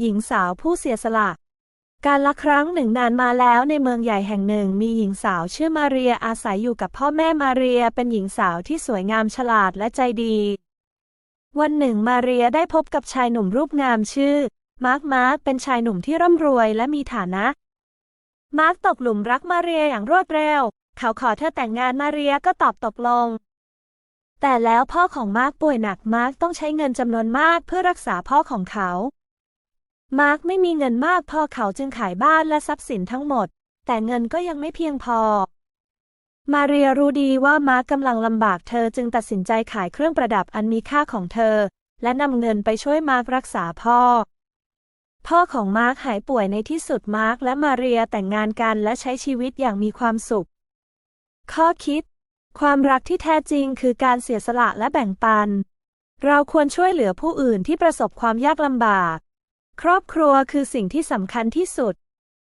หญิงสาวผู้เสียสละ การละครั้งหนึ่งนานมาแล้วในเมืองใหญ่แห่งหนึ่งมีหญิงสาวชื่อมาเรียอาศัยอยู่กับพ่อแม่มาเรียเป็นหญิงสาวที่สวยงามฉลาดและใจดี วันหนึ่งมาเรียได้พบกับชายหนุ่มรูปงามชื่อ มาร์คมาร์คเป็นชายหนุ่มที่ร่ำรวยและมีฐานะ มาร์คตกหลุมรักมาเรียอย่างรวดเร็ว เขาขอเธอแต่งงานมาเรียก็ตอบตกลงแต่แล้วพ่อของมาร์คป่วยหนักมาร์คต้องใช้เงินจำนวนมากเพื่อรักษาพ่อของเขา มาร์คไม่มีเงินมากพอเขาจึงขายบ้านและทรัพย์สินทั้งหมด แต่เงินก็ยังไม่เพียงพอ มาเรียรู้ดีว่ามาร์คกำลังลำบากเธอจึงตัดสินใจขายเครื่องประดับอันมีค่าของเธอ และนำเงินไปช่วยมาร์ครักษาพ่อ พ่อของมาร์คหายป่วยในที่สุดมาร์คและมาเรียแต่งงานกันและใช้ชีวิตอย่างมีความสุข ข้อคิด ความรักที่แท้จริงคือการเสียสละและแบ่งปัน เราควรช่วยเหลือผู้อื่นที่ประสบความยากลำบาก ครอบครัวคือสิ่งที่สำคัญที่สุด